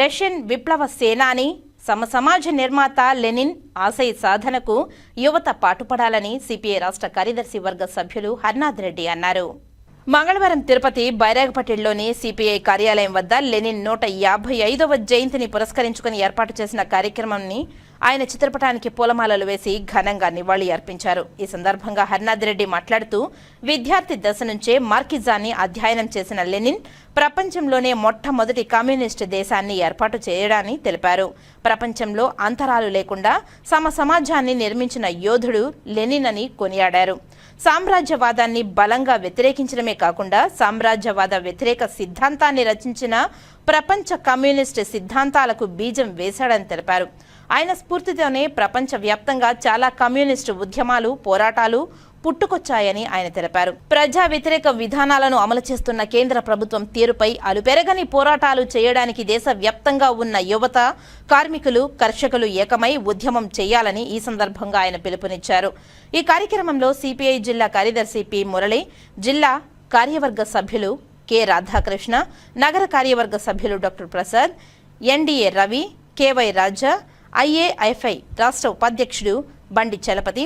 Russian విప్లవ సేనాని సమసమాజ నిర్మాత లెనిన్ ఆశయ సాధనకు యువత పాటుపడాలని సిపిఐ రాష్ట్ర కార్యదర్శి వర్గ సభ్యులు హర్నాథ్ రెడ్డి అన్నారు. మంగళవారం తిరుపతి బైరాగపట్టిలోని సిపిఐ కార్యాలయం వద్ద లెనిన్ నూట యాభై ఐదవ జయంతిని పురస్కరించుకుని ఏర్పాటు చేసిన కార్యక్రమాన్ని ఆయన చిత్రపటానికి పూలమాలలు వేసి ఘనంగా నివాళి అర్పించారు. ఈ సందర్భంగా హర్నాథిరెడ్డి మాట్లాడుతూ విద్యార్థి దశ నుంచే మార్కిజాన్ని అధ్యయనం చేసిన లెనిన్ ప్రపంచంలోనే మొట్టమొదటి కమ్యూనిస్ట్ దేశాన్ని ఏర్పాటు చేయడాన్ని తెలిపారు. ప్రపంచంలో అంతరాలు లేకుండా సమ సమాజాన్ని నిర్మించిన యోధుడు లెనిన్ అని కొనియాడారు. సామ్రాజ్యవాదాన్ని బలంగా వ్యతిరేకించడమే కాకుండా సామ్రాజ్యవాద వ్యతిరేక సిద్ధాంతాన్ని రచించిన ప్రపంచ కమ్యూనిస్ట్ సిద్ధాంతాలకు బీజం వేశాడని తెలిపారు. ఆయన స్ఫూర్తితోనే ప్రపంచ వ్యాప్తంగా చాలా కమ్యూనిస్టు ఉద్యమాలు పోరాటాలు పుట్టుకొచ్చాయని ఆయన తెలిపారు. ప్రజా వ్యతిరేక విధానాలను అమలు చేస్తున్న కేంద్ర ప్రభుత్వం తీరుపై అలుపెరగని పోరాటాలు చేయడానికి దేశవ్యాప్తంగా ఉన్న యువత కార్మికులు కర్షకులు ఏకమై ఉద్యమం చేయాలని ఈ సందర్భంగా ఆయన పిలుపునిచ్చారు. ఈ కార్యక్రమంలో సిపిఐ జిల్లా కార్యదర్శి పి మురళి జిల్లా కార్యవర్గ సభ్యులు కె రాధాకృష్ణ నగర కార్యవర్గ సభ్యులు doctor Prasad NDA Ravi KY Raja IAIFI రాష్ట్ర ఉపాధ్యక్షుడు బండి చలపతి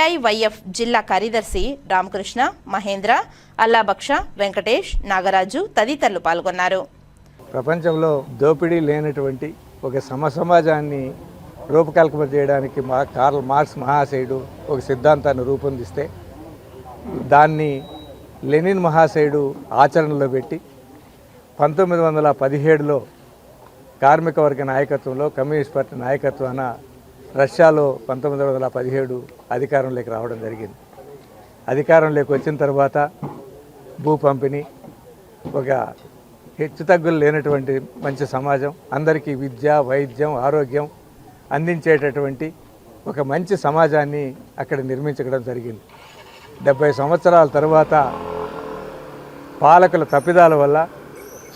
ఏఐవైఎఫ్ జిల్లా కార్యదర్శి రామకృష్ణ మహేంద్ర అల్లాబక్ష వెంకటేష్ నాగరాజు తదితరులు పాల్గొన్నారు. ప్రపంచంలో దోపిడీ లేనటువంటి ఒక సమసమాజాన్ని రూపకల్పన చేయడానికి మా కార్ల్ మార్క్స్ మహాశయుడు ఒక సిద్ధాంతాన్ని రూపొందిస్తే దాన్ని లెనిన్ మహాశయుడు ఆచరణలో పెట్టి పంతొమ్మిది వందల పదిహేడులో కార్మిక వర్గ నాయకత్వంలో కమ్యూనిస్ట్ పార్టీ నాయకత్వాన రష్యాలో పంతొమ్మిది వందల పదిహేడు అధికారంలోకి రావడం జరిగింది. అధికారంలోకి వచ్చిన తర్వాత భూ పంపిణీ ఒక హెచ్చుతగ్గులు లేనటువంటి మంచి సమాజం అందరికీ విద్య వైద్యం ఆరోగ్యం అందించేటటువంటి ఒక మంచి సమాజాన్ని అక్కడ నిర్మించడం జరిగింది. డెబ్బై సంవత్సరాల తర్వాత పాలకుల తప్పిదాల వల్ల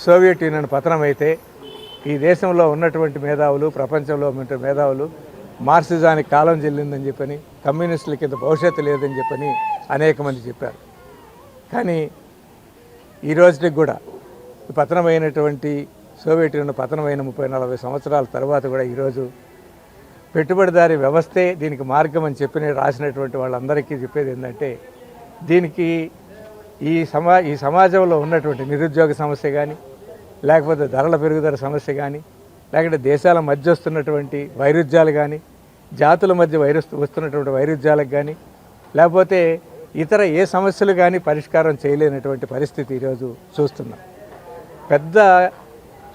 సోవియట్ యూనియన్ పతనమైతే ఈ దేశంలో ఉన్నటువంటి మేధావులు ప్రపంచంలో ఉన్న మేధావులు మార్క్సిజానికి కాలం చెల్లిందని చెప్పని కమ్యూనిస్టుల కింద భవిష్యత్తు లేదని చెప్పని అనేక మంది చెప్పారు. కానీ ఈ రోజుకి కూడా పతనమైనటువంటి సోవియట్ యూనియన్ పతనమైన ముప్పై నలభై సంవత్సరాల తర్వాత కూడా ఈరోజు పెట్టుబడిదారి వ్యవస్థే దీనికి మార్గం అని చెప్పి రాసినటువంటి వాళ్ళందరికీ చెప్పేది ఏంటంటే దీనికి ఈ సమా ఈ సమాజంలో ఉన్నటువంటి నిరుద్యోగ సమస్య కానీ లేకపోతే ధరల పెరుగుదల సమస్య కానీ లేకపోతే దేశాల మధ్య వస్తున్నటువంటి వైరుధ్యాలు కానీ జాతుల మధ్య వైరు వస్తున్నటువంటి వైరుధ్యాలకు కానీ లేకపోతే ఇతర ఏ సమస్యలు కానీ పరిష్కారం చేయలేనటువంటి పరిస్థితి ఈరోజు చూస్తున్నాం. పెద్ద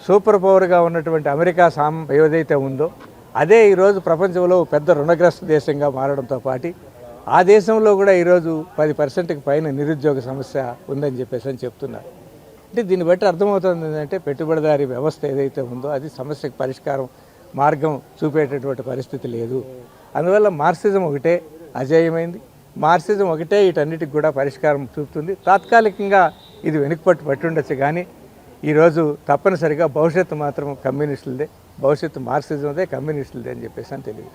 సూపర్ పవర్గా ఉన్నటువంటి అమెరికా సాం ఏదైతే ఉందో అదే ఈరోజు ప్రపంచంలో పెద్ద రుణగ్రస్త దేశంగా మారడంతో పాటు ఆ దేశంలో కూడా ఈరోజు పది పర్సెంట్కి పైన నిరుద్యోగ సమస్య ఉందని చెప్పేసి అని చెప్తున్నారు. అంటే దీన్ని బట్టి అర్థమవుతుంది ఏంటంటే పెట్టుబడిదారి వ్యవస్థ ఏదైతే ఉందో అది సమస్యకు పరిష్కారం మార్గం చూపేటటువంటి పరిస్థితి లేదు. అందువల్ల మార్క్సిజం ఒకటే అజేయమైంది. మార్క్సిజం ఒకటే వీటన్నిటికి కూడా పరిష్కారం చూపుతుంది. తాత్కాలికంగా ఇది వెనుకపట్టు పట్టుండొచ్చు కానీ ఈరోజు తప్పనిసరిగా భవిష్యత్తు మాత్రం కమ్యూనిస్టులదే భవిష్యత్తు మార్క్సిజందే కమ్యూనిస్టులదే అని చెప్పేసి అని తెలియదు